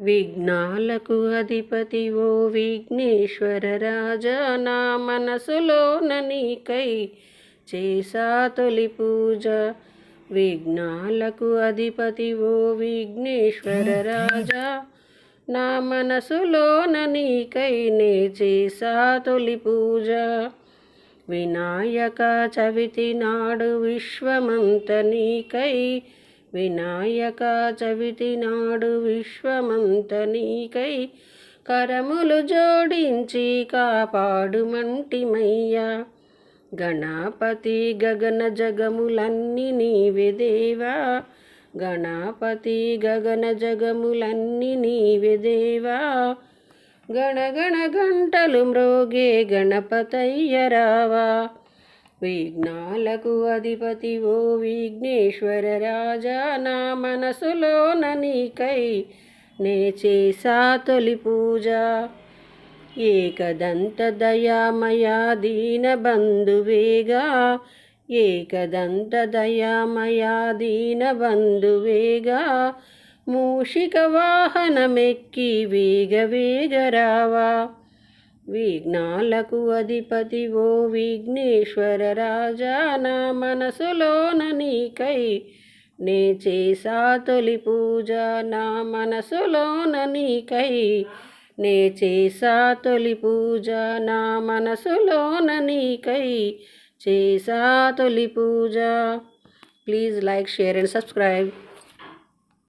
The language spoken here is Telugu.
విఘ్నాలకు అధిపతి ఓ విఘ్నేశ్వర రాజా నా మనసులోన నీకై చేసా తొలి పూజ. విఘ్నాలకు అధిపతి ఓ విఘ్నేశ్వర రాజా నా మనసులోన నీకై నే చేసా తొలి పూజ. వినాయక చవితి నాడు విశ్వమంత నీకై వినాయక చవితి నాడు విశ్వమంత నీకై కరములు జోడించి కాపాడుమంటిమయ్యా గణపతి గగన జగములన్నీ నీవే దేవా. గణపతి గగన జగములన్నీ నీవే దేవా. గణగణ గంటలు మ్రోగే గణపతయ్య రావా. విఘ్నాలకు అధిపతి ఓ విఘ్నేశ్వర రాజా నా మనసులోన నీకై నే చేసా తొలి పూజ. ఏకదంత దయామయా దీన బంధువేగా ఏకదంత దయామయా దీన బంధువేగా మూషిక వాహనమెక్కి వేగ వేగరావా విఘ్నాలకు అధిపతి ఓ విఘ్నేశ్వర రాజా నా మనసులోన నీకై నే చేసా తొలి పూజ నా మనసులోన నీకై నే చేసా తొలి పూజ నా మనసులోన నీకై చేసా తొలి పూజ. Please like share and subscribe.